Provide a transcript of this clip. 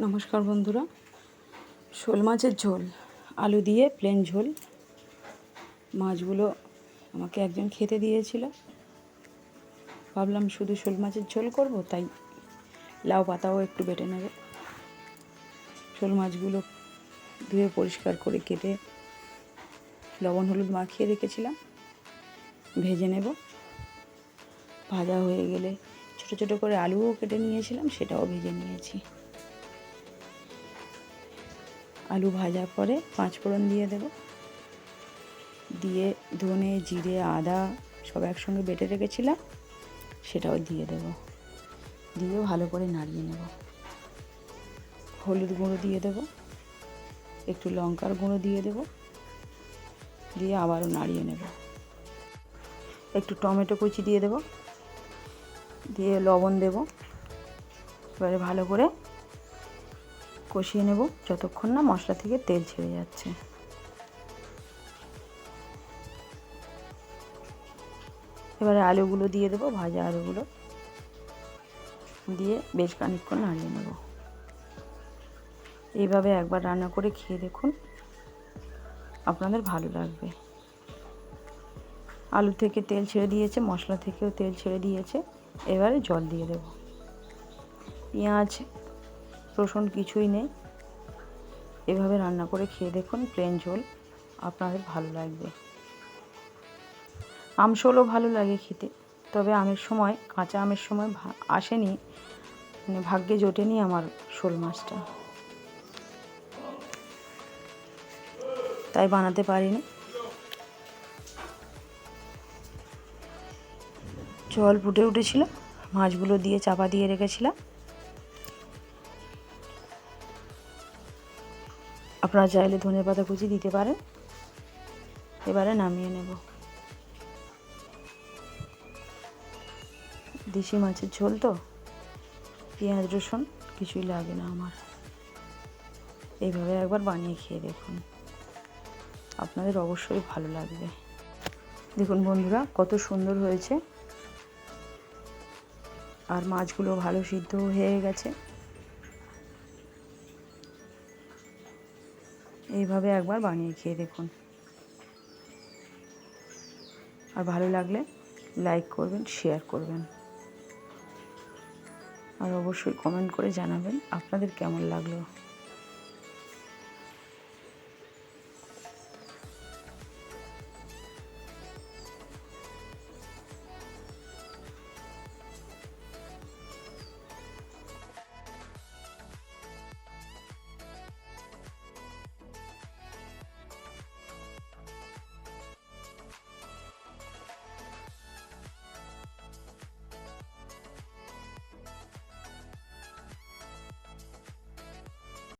নমস্কার বন্ধুরা। শোল মাছের ঝোল, আলু দিয়ে প্লেন ঝোল। মাছগুলো আমাকে একজন খেতে দিয়েছিল। ভাবলাম শুধু শোল মাছের ঝোল করব, তাই লাউ পাতাও একটু বেটে নেবে। শোল মাছগুলো ধুয়ে পরিষ্কার করে কেটে লবণ হলুদ মাখিয়ে রেখেছিলাম। ভেজে নেব। ভাজা হয়ে গেলে ছোটো ছোটো করে আলুও কেটে নিয়েছিলাম, সেটাও ভেজে নিয়েছি। আলু ভাজার পরে পাঁচ ফোড়ন দিয়ে দেব। দিয়ে ধনে, জিরে, আদা সব একসঙ্গে বেটে রেখেছিলাম, সেটাও দিয়ে দেব। দিয়ে ভালো করে নাড়িয়ে নেব। হলুদ গুঁড়ো দিয়ে দেব, একটু লঙ্কার গুঁড়ো দিয়ে দেব, দিয়ে আবারও নাড়িয়ে নেব। একটু টমেটো কুচি দিয়ে দেব, দিয়ে লবণ দেব, এবারে ভালো করে কষিয়ে নেব যতক্ষণ না মশলা থেকে তেল ছেড়ে যাচ্ছে। এবারে আলুগুলো দিয়ে দেবো, ভাজা আলুগুলো। দিয়ে বেশ খানিকক্ষণ নাড়িয়ে নেব। এইভাবে একবার রান্না করে খেয়ে দেখুন, আপনাদের ভালো লাগবে। আলু থেকে তেল ছেড়ে দিয়েছে, মশলা থেকেও তেল ছেড়ে দিয়েছে, এবারে জল দিয়ে দেব। পেঁয়াজ রসুন কিছুই নেই। এভাবে রান্না করে খেয়ে দেখুন প্লেন ঝোল। আপনাদের ভালো লাগবে। আমশোলও ভালো লাগে খেতে। তবে আমের সময়, কাঁচা আমের সময় আসেনি। মানে ভাগ্যে জোটেনি আমার শোল মাছটা। তাই বানাতে পারিনি। জল ফুটে উঠেছিল। মাছগুলো দিয়ে চাপা দিয়ে রেখেছিলাম। আপনারা চাইলে ধনে পাতা কুচি দিতে পারেন। এবারে নামিয়ে নেব। দেশি মাছের ঝোল তো, পেঁয়াজ, রসুন, কিছুই লাগে না আমার। এইভাবে একবার বানিয়ে খেয়ে দেখুন। আপনাদের অবশ্যই ভালো লাগবে। দেখুন বন্ধুরা, কত সুন্দর হয়েছে। আর মাছগুলো ভালো সিদ্ধ হয়ে গেছে। এইভাবে একবার বানিয়ে খেয়ে দেখুন। আর ভালো লাগলে লাইক করবেন শেয়ার করবেন। আর অবশ্যই কমেন্ট করে জানাবেন আপনাদের কেমন লাগল।